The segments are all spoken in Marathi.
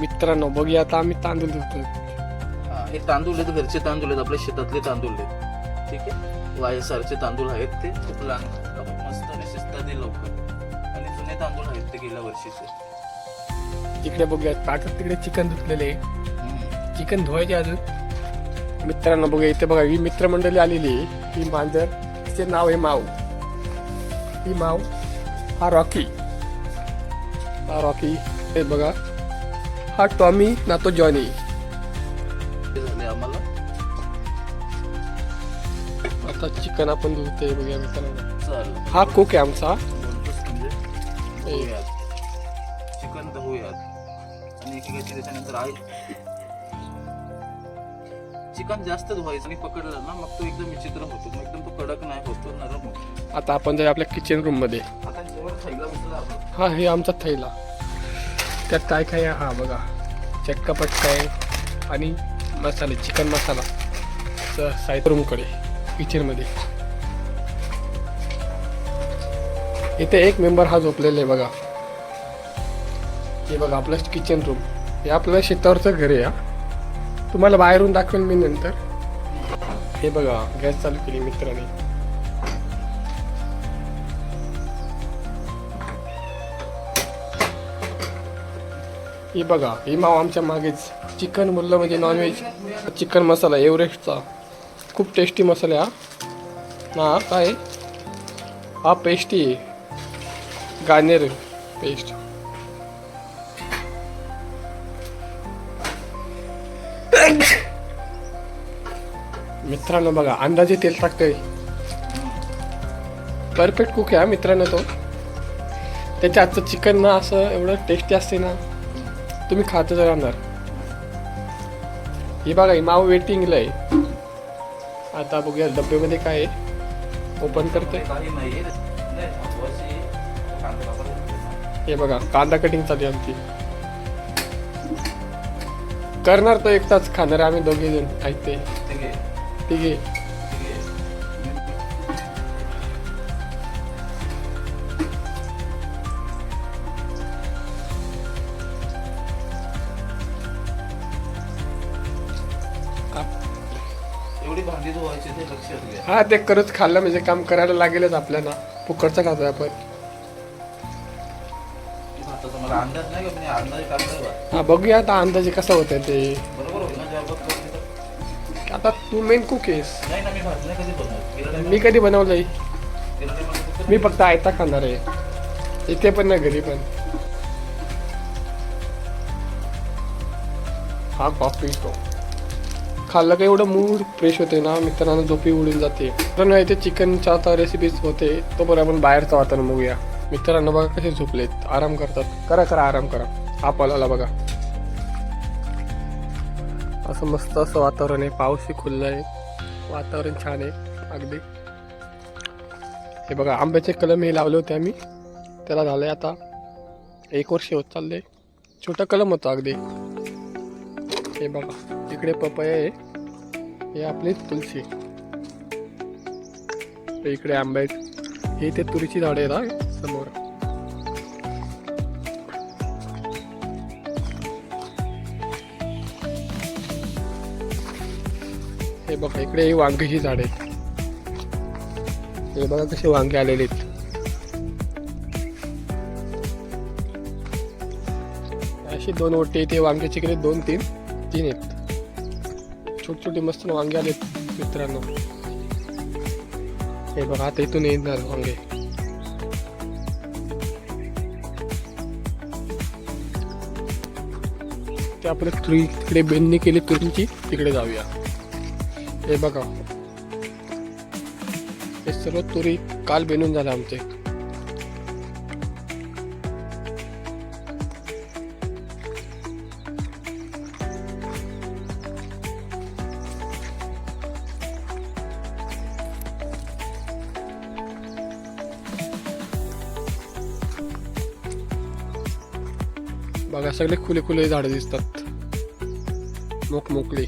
मित्रांनो बघूया आता आम्ही तांदूळ धुतोय हा, हे तांदूळ आहेत घरचे तांदूळ आहेत आपल्या शेतातले तांदूळ आहेत. ठीक आहे? वायसारचे तांदूळ आहेत ते. खूप लहान आपण मस्त आणि शिस्तात लवकर. आणि जुने तांदूळ आहेत ते गेल्या वर्षीचे. तिकडे बघूया आता तिकडे चिकन धुतलेले. चिकन धुवायचे अजून. मित्रांनो बघा इथे बघा ही मित्रमंडळी आलेली आहे. ही मांजर तिचे नाव आहे माऊ. ही माऊ हा रॉकी. हा रॉकी हे बघा. हा टॉमी ना तो जॉनी. आता चिकन आपण धुतोय बघूया मित्रांनो. हा कुक आहे आमचा. एकेकाची त्याच्यानंतर आई चिकन जास्त धुवायचं आणि पकडलं ना मग तो एकदम विचित्र होतो. मग एकदम तो कडक नाही होतो नरम होतो. आता आपण जाऊया आपल्या किचन रूममध्ये. आता जेवढं खायला बसला हा हे आमचा थैला. त्यात काय काय? हा बघा. चटका पटका आहे आणि मसाले चिकन मसाला. साईड रूमकडे किचनमध्ये इथे एक मेंबर हा झोपलेला आहे बघा. हे बघा आपलं किचन रूम हे आपल्या शेतावरचं घर आहे हा. तुम्हाला बाहेरून दाखवेल मी नंतर. हे बघा गॅस चालू केली मित्राने. हे बघा हे माव आमच्या मागेच. चिकन मुल्लं म्हणजे नॉनव्हेज चिकन मसाला एव्हरेस्टचा. खूप टेस्टी मसाला हा. ना काय? हा पेस्टी आहे. पेस्ट मित्रांनो बघा अंदाजे तेल टाकतोय. परफेक्ट कुक आहे मित्रांनो तो. त्याच्या आजचं चिकन ना असं एवढं टेस्टी असते ना तुम्ही खातच राहणार. हे बघा ही माव वेटिंगला आहे. आता बघूया डब्यामध्ये काय आहे. ओपन करते हे बघा कांदा कटिंग चालू आहे आमची. करणार तो एकटाच खाणार आम्ही दोघे जण ऐकते ठीक आहे ठीक आहे ठीक आहे एवढी भांडी धुवायची ते लक्षात घ्या. हा ते करत खाल्लं म्हणजे काम करायला लागेलच आपल्याला. फुकटचं खातोय आपण. भाताचा मला अंदाज नाही का? म्हणजे अंदाज टाकलाय बा हा बघूया आता अंदाजे कसं होतं ते. आता तू मेन कुक आहेस. मी कधी बनवलंय? मी फक्त आयता खाणार आहे. इथे पण ना घरी पण. हा कॉफी तो. खाल्लं का एवढं मूड फ्रेश होते ना मित्रांनो झोपी उडून जाते. मित्रांनो इथे चिकनच्या आता रेसिपीज होते. तो पण आपण बाहेरचं वातावरण बघूया. मित्रांनो बघा कसे झोपलेत. आराम करतात. करा करा आराम करा. पलाला बघा. असं मस्त असं वातावरण आहे. पाऊसही खुल्लं आहे. वातावरण छान आहे. अगदी. हे बघा आंब्याचे कलम हे लावले होते आम्ही. त्याला झालंय आता एक वर्ष होत चाललंय. छोटा कलम होता अगदी. हे बघा इकडे पपया आहे हे आपली तुलसी. इकडे आंबे हे ते तुरीची झाडे आहेत ना समोर. हे बघा इकडे ही वांग्याची झाड आहेत. हे बघा कसे वांगे आलेले आहेत. अशी दोन ओटे ते वांग्याचे इकडे दोन तीन तीन आहेत. छोटे छोटे मस्त वांगे आलेत मित्रांनो. हे बघा आता इथून येणार वांगे. ते आपलं तुरी तिकडे बेंदणी केली तुरींची तिकडे जाऊया. हे बघा. हे सर्व तुरी काल बेनून झाले आमचे. बघा सगळे खुले खुले झाडं दिसतात. मोक मोकळी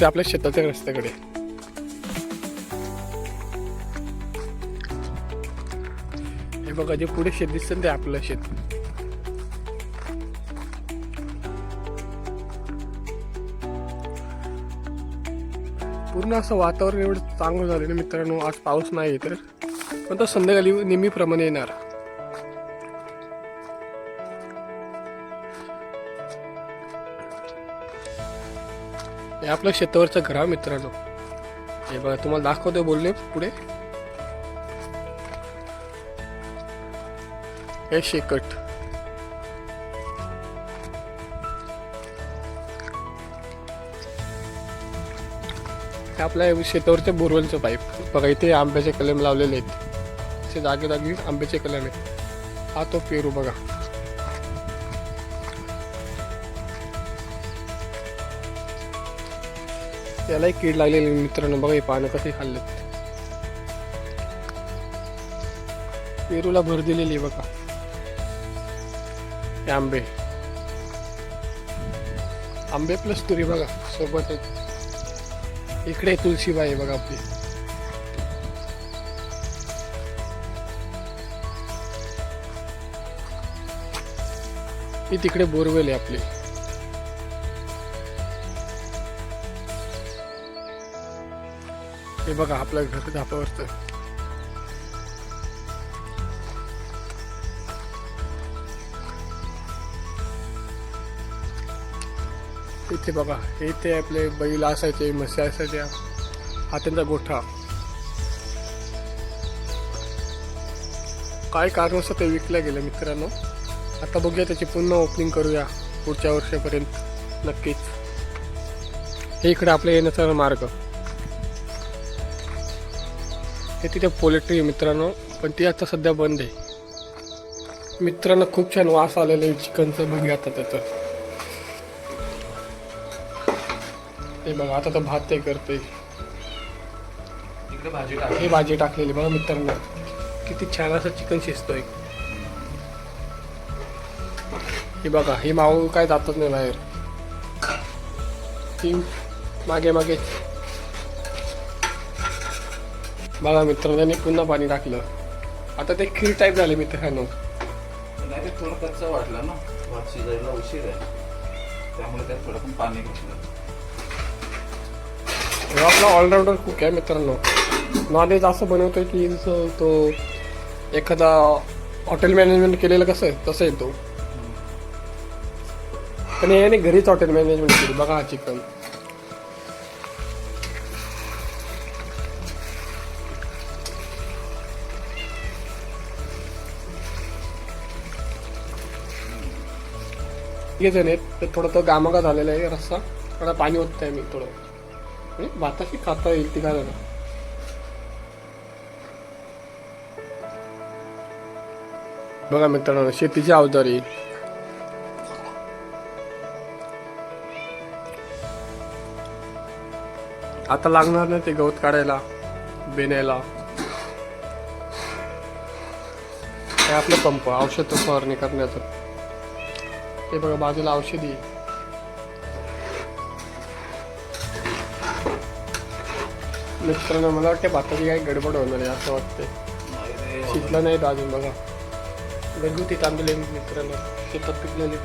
ते आपल्या शेताच्या रस्त्याकडे. हे बघा जे पुढे शेत दिसतं ते आपलं शेत. पूर्ण असं वातावरण एवढं चांगलं झालं ना मित्रांनो आज पाऊस नाही तर. पण तो संध्याकाळी नेहमीप्रमाणे येणार. हे आपलं शेतावरचं घर आहे मित्रांनो. हे बघा तुम्हाला दाखवतो बोलणे पुढे. हे शेकट. हे आपल्या शेतावरचे बोरवेलचं पाईप. बघा इथे आंब्याचे कलम लावलेले आहेत. असे जागे जागी आंब्याचे कलम आहेत. हा तो पेरू बघा. त्यालाही कीड लागलेली मित्रांनो. बघा हे पानं कसे खाल्लेत. पेरूला भर दिलेली आहे बघा. हे आंबे. आंबे प्लस तुरी बघा सोबत आहेत इकडे तुळशीबाई आहे बघा आपली. ही तिकडे बोरवेल आहे आपली. हे बघा आपलं घर धापावरचं इथे बघा हे ते आपले बैल असायचे म्हशी असायच्या. हा त्यांचा गोठा. काय कारणास्तव ते विकल्या गेलं मित्रांनो? आता बघूया त्याची पुन्हा ओपनिंग करूया पुढच्या वर्षापर्यंत नक्कीच. हे इकडे आपल्या येण्याचा मार्ग. हे तिथे पोल्ट्री आहे मित्रांनो पण ती आता सध्या बंद आहे. मित्रांनो खूप छान वास आलेला आहे चिकनचं. बघूया आता त्याचं. हे बघा आता तर भात ते करते भाजी हे भाजी टाकलेली बघा मित्रांनो. किती छान असं चिकन शिजतोय. हे बघा ही माऊ काय जातच नाही बाहेर. ती मागे मागे बघा मित्रांनो त्यांनी पुन्हा पाणी टाकलं. आता ते खीर टाईप झाले मित्रांनो. नाही ते थोडं कच्चं वाटलं ना. भात शिजायला उशीर आहे. त्यामुळे त्यात थोडं पण पाणी घेतलं. आपला ऑलराऊंडर कुक आहे मित्रांनो. नॉलेज असं बनवतोय की तो एखादा हॉटेल मॅनेजमेंट केलेलं कसं आहे तसं आहे तो. पण याने घरीच हॉटेल मॅनेजमेंट केली बघा हा चिकन हे जण आहेत. तर थोडं तर गामागा झालेलं आहे रस्सा थोडा पाणी ओतत आहे मी थोडं. म्हणजे भाताशी खाता येईल ती काय बघा मित्रांनो शेतीची अवजारी आता लागणार नाही ते गवत काढायला बेण्याला हे आपलं पंप औषध फवारणी करण्याचं. ते बघा बाजूला औषधी मित्रांनो मला वाटतं भाताची काही गडबड होणार आहे असं वाटते नाही शिकलं नाही तर अजून बघा. घरगुती तांदूळ आहे मित्रांनो. शेतात पिकलेले.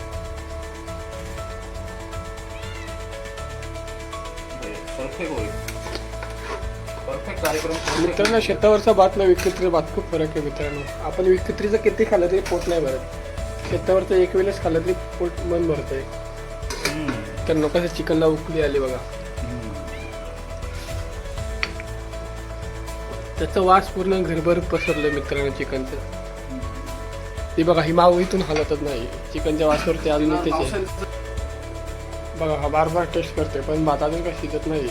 मित्रांनो शेतावरचा भात ना विकत्रीचा भात खूप फरक आहे मित्रांनो. आपण विकत्रीचं किती खाल्लं तरी पोट नाही भरत. शेतावरचं एक वेळेस खाल्लं तरी पोट मन भरतंय. तर नकाच्या चिकनला उकली आली बघा. त्याचा वास पूर्ण घरभर पसरलं मित्रांनो चिकनचं. ती बघा ही माऊ इथून हालतच नाही. चिकनच्या वासावरती अजून इथेच आहे. पावसाळ्यात बघा हा बार बार टेस्ट करते पण भात अजून काही शिजत नाही.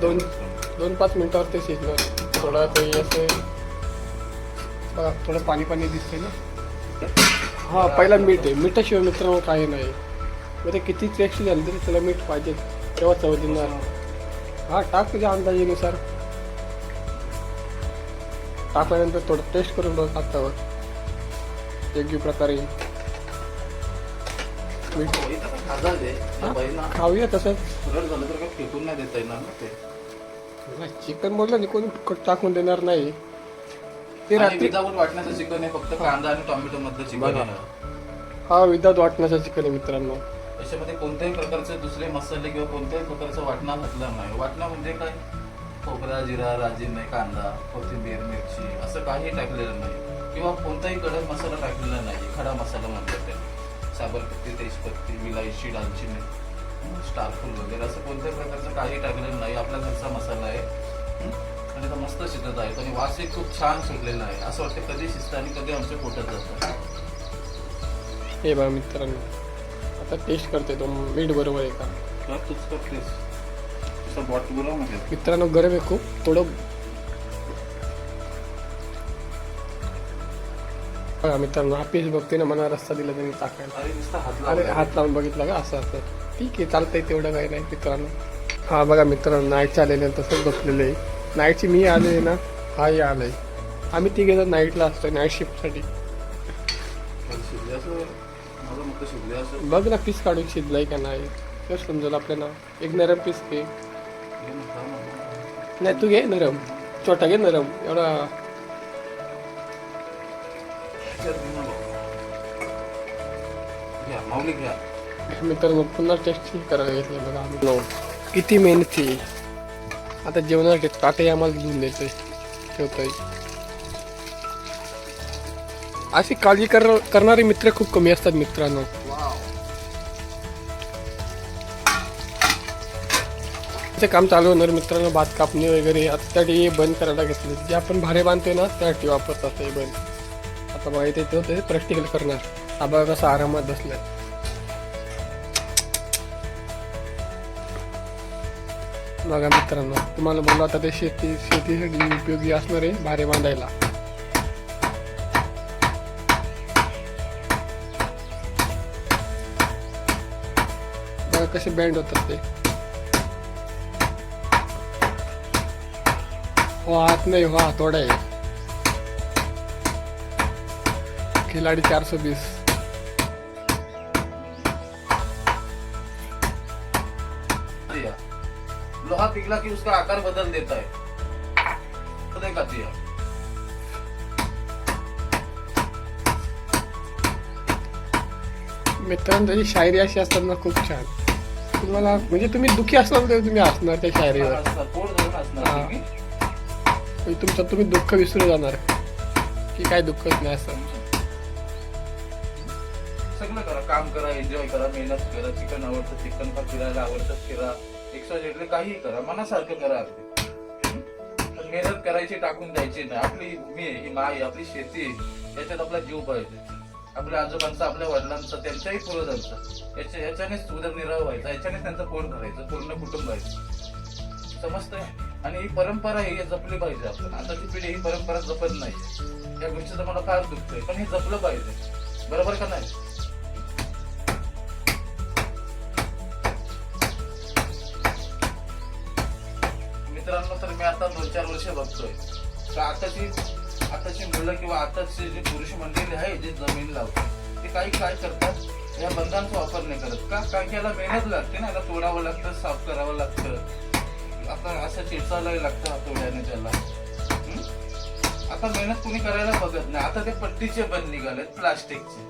दोन दोन पाच मिनिटावर ते शिजणार थोडा ते असं बघा थोडं पाणी पाणी दिसतंय ना? हा पहिला मीठ आहे. मिठाशिवाय मित्रांनो काही नाही. म्हणजे किती टेस्टी झाली तरी त्याला मीठ पाहिजे. तेव्हा चव देणार. हा टाक तुझ्या अंदाजेनुसार. टाकल्यानंतर थोडं टेस्ट करून बघ हातावर. योग्य प्रकारे. मीठ खाऊया तसंच. फुरट झालं तर काय फेकून नाही देता येणार ना ते? चिकन बोललं नाही कोणी फुकट टाकून देणार नाही. ते आणि रात्री विदाऊट वाटण्याचं चिकन आहे फक्त कांदा आणि टोमॅटो मधलं चिकन बघा. आहे. हा विदाऊट वाटण्याचं चिकन आहे मित्रांनो. याच्यामध्ये कोणत्याही प्रकारचे दुसरे मसाले किंवा कोणत्याही प्रकारचं वाटणा घातला नाही. वाटणा म्हणजे काय? खोबरा जिरा राजिने कांदा कोथिंबीर मिरची असं काही टाकलेलं नाही. किंवा कोणताही कडक मसाला टाकलेला नाही. खडा मसाला म्हणतात त्याला. साबरपत्ती तेजपत्ती विलायची दालचिनी. स्टारफूल वगैरे असं कोणत्याही प्रकारचं काही टाकलेलं नाही. आपला घरचा मसाला आहे. हं? आणि तो मस्त शिजत आहे. आणि वासही खूप छान सुटलेला आहे. असं वाटतं कधी शिजतं आणि कधी आमच्या पोटात जातं. हे बघा मित्रांनो. आता टेस्ट करते तो. मीठ बरोबर आहे का? तूच करतेस बॉट म्हणजे. मित्रांनो गरम आहे खूप. थोडं बघा मित्रांनो हा पीस बघते ना मला रस्ता दिला त्यांनी टाकायला. हात लावून बघितला का? असं असं. ठीक आहे चालतंय तेवढं काही नाही मित्रांनो हा बघा मित्रांनो नाईटचे आलेले तसंच बसलेले आहे. नाईटची मी आलेले ना हाही आलाय. आम्ही तिघे जण नाईटला असतो नाईट शिफ्टसाठी बघ ना पीस काढून शिजलाय का नाही. तेच समजेल आपल्याला. एक नरम पीस घे. नाही तू घे नरम. छोटा घे नरम. एवढा. घ्या माऊली घ्या. मित्रांनो पुन्हा टेस्ट करायला घेतलं बघा आम्ही. नो. किती मेहनती आता जेवणासाठी ताटही आम्हाला घेऊन देतोय ठेवतोय. अशी काळजी कर करणारे मित्र खूप कमी असतात मित्रांनो. ते काम चालू होणार मित्रांनो भात कापणी वगैरे आता त्यासाठी हे बंद करायला घेतले. जे आपण भारे बांधतोय ना त्यासाठी वापरतात हे बंद. आता बघा इथे ते प्रॅक्टिकल करणार. हा बघा कसा आरामात बसलाय. बघा मित्रांनो तुम्हाला बोललो आता ते शेती शेतीसाठी उपयोगी असणारे भारे बांधायला. बघा कसे बँड होतात ते. हो हात नाही हो हातोडा आहे. खिलाडी चारशे बीस लोहा पिघला कि उसका आकार बदल देता है। तो देखा दिया। मित्रांनो त्याची शायरी अशी असतात ना खूप छान. तुम्हाला म्हणजे तुम्ही दुखी असाल तर तुम्ही हसणार त्या शायरीवर. असणार, असणार हा. म्हणजे तुमचं तुम्ही दुःख विसरू जाणार. की काय दुःखच नाही असं. सगळं करा. काम करा एन्जॉय करा मेहनत करा. चिकन आवडतं चिकन का फिरायला आवडतं फिरा. एक्स्ट्रा जेटले काहीही करा मनासारखं करा पण मेहनत करायची टाकून द्यायची नाही. आपली मी ही माई आपली शेती याच्यात आपला जीव पाहिजे. आपल्या आजोबांचा आपल्या वडिलांचा त्यांच्याही पूर्वजांचा. याच्या याच्यानेच उदरनिर्वाह व्हायचा. याच्यानेच त्यांचं पोट भरायचं पूर्ण कुटुंब आहे. समजतंय? आणि ही परंपरा ही जपली पाहिजे आपण. आताची पिढी ही परंपरा जपत नाही. या गोष्टीचं मला फार आहे. पण हे जपलं पाहिजे. बरोबर का नाही? मित्रांनो तर मी आता दोन चार वर्ष बघतोय. तर आताची आताची मुलं किंवा आताचे जे पुरुष मंडळी आहे जे जमीन लावतात ते काही काय करतात? या बंधांचा वापर नाही करत. का? कारण की याला मेहनत लागते ना याला तोडावं लागतं साफ करावं लागतं. आता असं चिरचायला लागतं हातोड्याने त्याला. आता मेहनत कुणी करायला बघत नाही. आता ते पट्टीचे बंद निघालेत प्लास्टिकचे.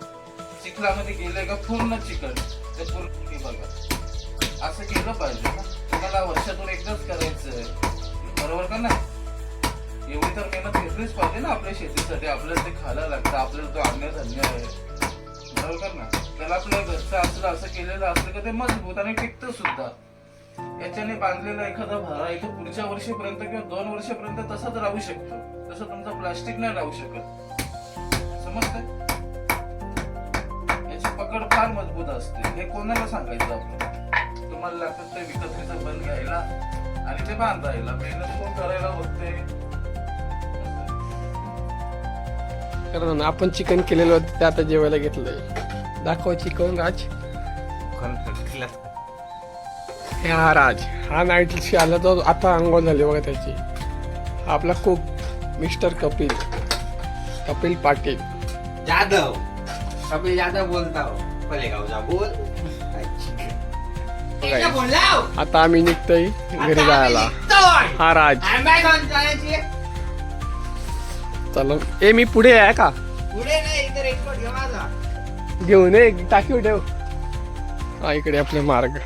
चिखलामध्ये गेले का पूर्ण चिकन ते पूर्ण बघा. असं केलं पाहिजे ना. तुम्हाला वर्षातून एकदाच करायचं बरोबर का ना एवढी तर मेहनत घेतलीच पाहिजे ना आपल्या शेतीसाठी. आपल्याला ते खायला लागतं आपल्याला तो अन्नधान्य आहे. बरोबर का ना त्याला आपल्या घरचं असलं असं केलेलं असलं का ते मजबूत आणि टिकतं सुद्धा. याच्याने बांधलेला एखादा भारा इथं पुढच्या वर्षीपर्यंत किंवा दोन वर्षापर्यंत तसाच राहू शकतो. तसं तुमचं प्लास्टिक नाही राहू शकत. समजतंय? याची पकड फार मजबूत असते. हे कोणाला सांगायचं आपण तुम्हाला लागतं ते विकत्रीचं बंद घ्यायला आणि ते बांधायला. मेहनत कोण करायला बघते? कारण आपण चिकन केलेलं होतं ते आता जेवायला घेतलंय. दाखव चिकन राज. हे हा राज. हा नाईटशी आला तर आता अंघोळ झाली बघा त्याची. हा आपला कुक मिस्टर कपिल. कपिल पाटील. जाधव. कपिल जाधव बोलता. हो पलेगावचा बोल. आता आम्ही निघतोय घरी जायला. हा राज. चला. ए मी पुढे आहे का? घेऊन ये टाकी ठेव. हा इकडे आपले मार्ग.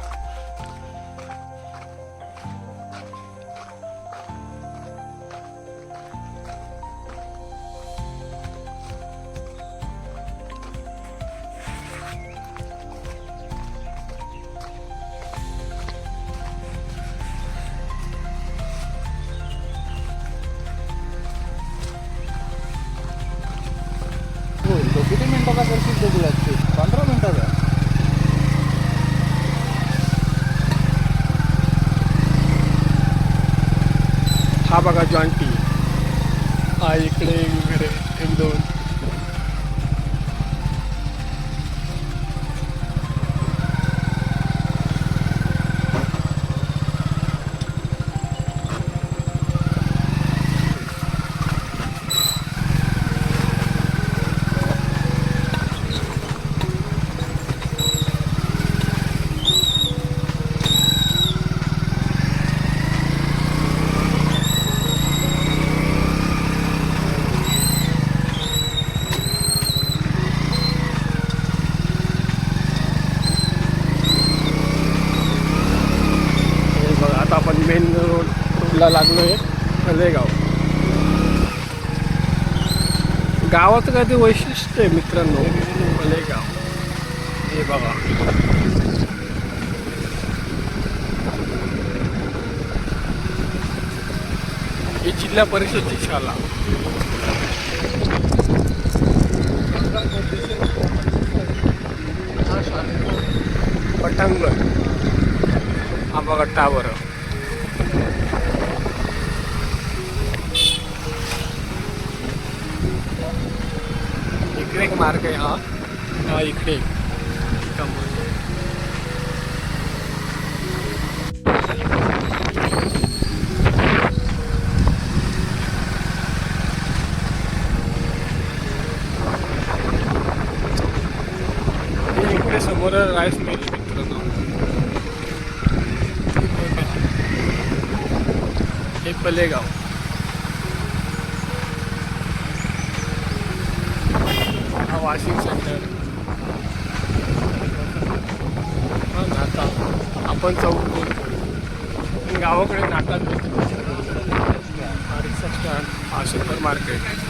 हा बघा जॉन्टी हा इकडे इकडे एक दोन. रोडला लागलो आहे कलेगाव गावाचं काय ते वैशिष्ट्य आहे मित्रांनो? कलेगाव हे बघा. ही जिल्हा परिषदची शाळा. पटांगण हा बघा टावर इकडे एक मार्ग आहे हा। हा इकडे. हे समोर राईस मिल मित्रांनो हे पलेगाव। वाशिम सेंटर. हा नाता आपण चौक बोलतो गावाकडे नातात बोलतो हा रिक्षा स्टँड. हा सुपर मार्केट.